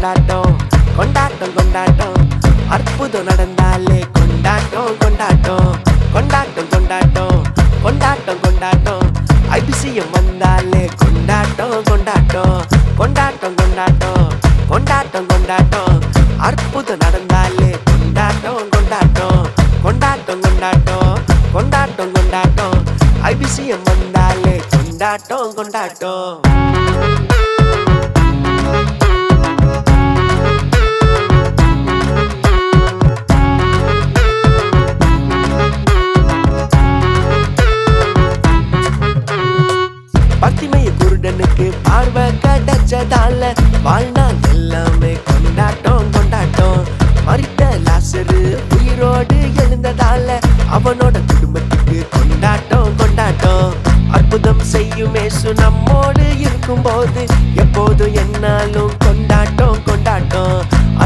கொண்டாட்டம் கொண்டாட்டம் கொண்டாட்டம். அற்புதம் நடந்தாலே கொண்டாட்டம் கொண்டாட்டம். கொண்டாட்டம் கொண்டாட்டம் கொண்டாட்டம் கொண்டாட்டம். அதிசயம் வந்தாலே கொண்டாட்டம் கொண்டாட்டம். கொண்டாட்டம் கொண்டாட்டம் கொண்டாட்டம் கொண்டாட்டம். அற்புதம் நடந்தாலே கொண்டாட்டம் கொண்டாட்டம். கொண்டாட்டம் கொண்டாட்டம் கொண்டாட்டம் கொண்டாட்டம். அதிசயம் வந்தாலே கொண்டாட்டம் கொண்டாட்டம். பார்வை கிடைச்சதால வாழ்நாள் எல்லாமே கொண்டாட்டம் கொண்டாட்டம். மறித்த லாசரு உயிரோடு எழுந்ததால அவனோட குடும்பத்துக்கு கொண்டாட்டம் கொண்டாட்டம். அற்புதம் செய்யும் இயேசு நம்மோடு இருக்கும்போது எப்போதும் என்னாலும் கொண்டாட்டம் கொண்டாட்டம்.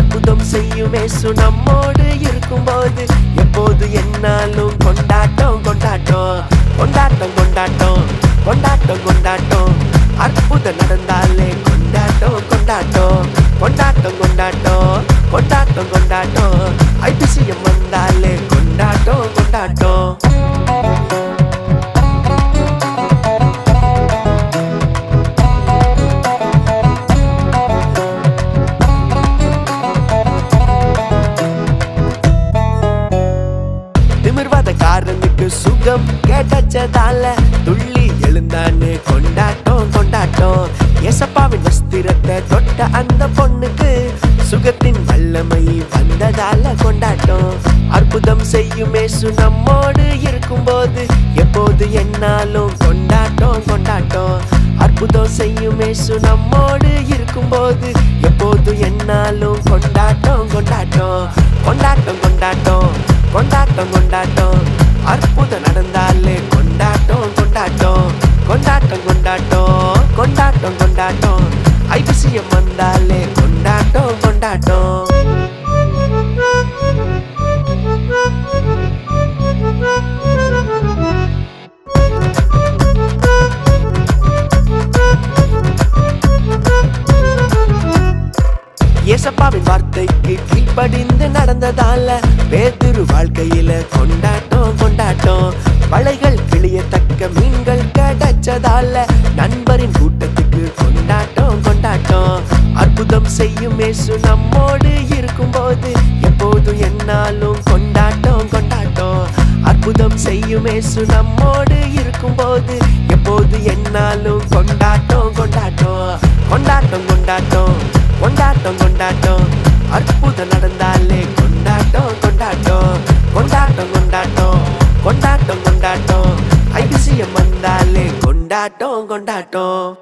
அற்புதம் செய்யும் இயேசு நம்மோடு இருக்கும்போது எப்போது என்னாலும் கொண்டாட்டம் கொண்டாட்டம். கொண்டாட்டம் கொண்டாட்டம். கொண்டாட்டம் கொண்டாட்டம். அற்புதம் நடந்தாலே கொண்டாட்டம் கொண்டாட்டம் கொண்டாட்டம் கொண்டாட்டம் கொண்டாட்டம் கொண்டாட்டம் ஐபிசிஎம் வந்தாலே கொண்டாட்டம் கொண்டாட்டம் திமிர்வாத காரனுக்கு சுகம் கேட்டச்சதால துள்ளி விழுந்தான்னு கொண்டாட்டம் கொண்டாட்டம். எசப்பாவின் வஸ்திரத்தை தொட்ட அந்த பொண்ணுக்கு சுகத்தின் வல்லமை வந்ததால கொண்டாட்டம். அற்புதம் செய்யும் இயேசு நம்மோடு இருக்கும்போது எப்போது என்னாலும் கொண்டாட்டம் கொண்டாட்டம். அற்புதம் செய்யும் இயேசு நம்மோடு இருக்கும்போது எப்போது என்னாலும் கொண்டாட்டம் கொண்டாட்டம். கொண்டாட்டம் கொண்டாட்டம். கொண்டாட்டம் கொண்டாட்டம். அற்புதம் நடந்தாலே கொண்டாட்டம் கொண்டாட்டம். கொண்டாட்டம் கொண்டாட்டம் கொண்டாட்டம் கொண்டாட்டம். ஐபிசிஎம் வந்தாலே கொண்டாட்டம் கொண்டாட்டம். ஏசப்பாவின் வார்த்தைக்கு கீழ்ப்படிந்து நடந்ததால பேதுரு வாழ்க்கையில கொண்டாட்டம் கொண்டாட்டம். வலைகள் கிளியத்தக்க மீன்கள் கிடைச்சதால நண்பரின் கூட்டத்துக்கு கொண்டாட்டம் கொண்டாட்டம். அற்புதம் செய்யும் இயேசு நம்மோடு இருக்கும்போது எப்போதும் என்னாலும் கொண்டாட்டம் கொண்டாட்டம். அற்புதம் செய்யும் இயேசு நம்மோடு இருக்கும்போது எப்போது என்னாலும் கொண்டாட்டம் கொண்டாட்டம். கொண்டாட்டம் கொண்டாட்டம். கொண்டாட்டம் கொண்டாட்டம். அற்புதம் நடந்தாலே கொண்டாட்டம் கொண்டாட்டம். கொண்டாட்டம் கொண்டாட்டம். கொண்டாட்டம் கொண்டாட்டம். ஐபிசிஎம் வந்தாலே கொண்டாட்டம் கொண்டாட்டம்.